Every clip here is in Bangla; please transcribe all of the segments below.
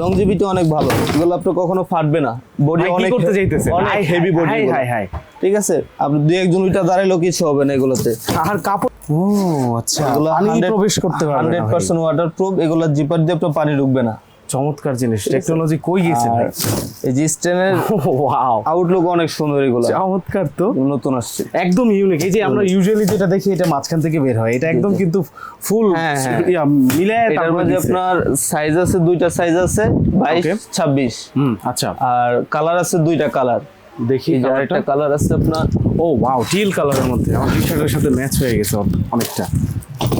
লংজিভিটি অনেক ভালো। এগুলো আপনি কখনো ফাটবে না। বডি অনেক করতে চাইতেছে অনেক heavy body high high high ঠিক আছে? আপনি দুই একজন ওইটা দাঁড়াইলো কিছু হবে না এগুলোতে। আর কাপড় ও আচ্ছা। এগুলো পানি প্রবেশ করতে পারবে হান্ড্রেড না ভাই। পার্সেন্ট ওয়াটার প্রুফ এগুলো জিপার দিয়ে আপনার পানি ঢুকবে না। চমৎকার জিনিস টেকনোলজি কই গেছে? ভাই এই যে স্টেনের ওয়াও আউটলুক অনেক সুন্দর এগুলো। চমৎকার তো। নতুন আসছে। একদম ইউনিক এই যে আমরা ইউজুয়ালি যেটা দেখি এটা মাঝখান থেকে বের হয়। এটা একদম কিন্তু ফুল মিলে তার এটার মধ্যে আপনার সাইজ আছে দুইটা সাইজ আছে বাইশ Okay. ছাব্বিশ। হুম আচ্ছা। আর কালার আছে দুইটা কালার দেখি আরেকটা কালার আছে আপনার। ও ওয়াও টিল কালারের মধ্যে। আমার টি শার্টের সাথে ম্যাচ হয়ে গেছে অনেকটা।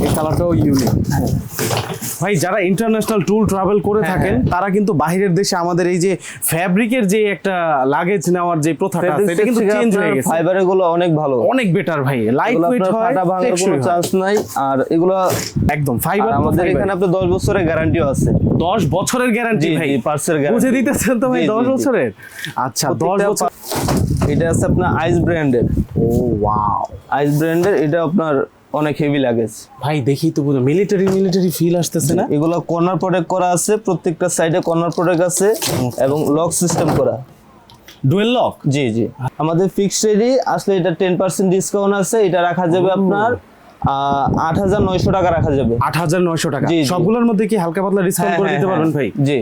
এই কালারটাও ইউনিক ভাই যারা ইন্টারন্যাশনাল ট্যুর ট্রাভেল করে হ্যাঁ, থাকেন তারা কিন্তু বাইরের দেশে আমাদের এই যে ফ্যাব্রিকের যে একটা লাগেজ নেওয়ার যে প্রথাটা এটা কিন্তু চেঞ্জ হয়ে গেছে। ফাইবারেরগুলো অনেক ভালো। অনেক বেটার ভাই। লাইট ওয়েট হয় ফাটা ভাঙার কোনো চান্স নাই। আর এগুলো একদম ফাইবার আমাদের এখানে আপনার দশ বছরের গ্যারান্টিও আছে। 10 বছরের গ্যারান্টি ভাই। পার্সের বুঝে দিতেছেন তো ভাই জি, 10 জি, জি। বছরের? আচ্ছা 10 বছর এটা আছে আপনার আইস ব্র্যান্ডের ও ওয়াও আইস ব্র্যান্ডের এটা আপনার অনেক হেভি লাগেজ ভাই দেখি তো বুঝো মিলিটারি মিলিটারি ফিল আসতেছে না? এগুলো কর্নার প্রোটেক্ট করা আছে প্রত্যেকটা সাইডে কর্নার প্রোটেক্ট আছে এবং লক সিস্টেম করা। ডুয়েল লক জি জি। আমাদের ফিক্সড রেডি আসলে এটা টেন পার্সেন্ট ডিসকাউন্ট আছে এটা রাখা যাবে আপনার আট হাজার নয়শো টাকা রাখা যাবে। আট হাজার নয়শো টাকা। সবগুলোর মধ্যে কি হালকা পাতলা ডিসকাউন্ট হ্যাঁ, করে হ্যাঁ, দিতে পারবেন হ্যাঁ। ভাই? জি।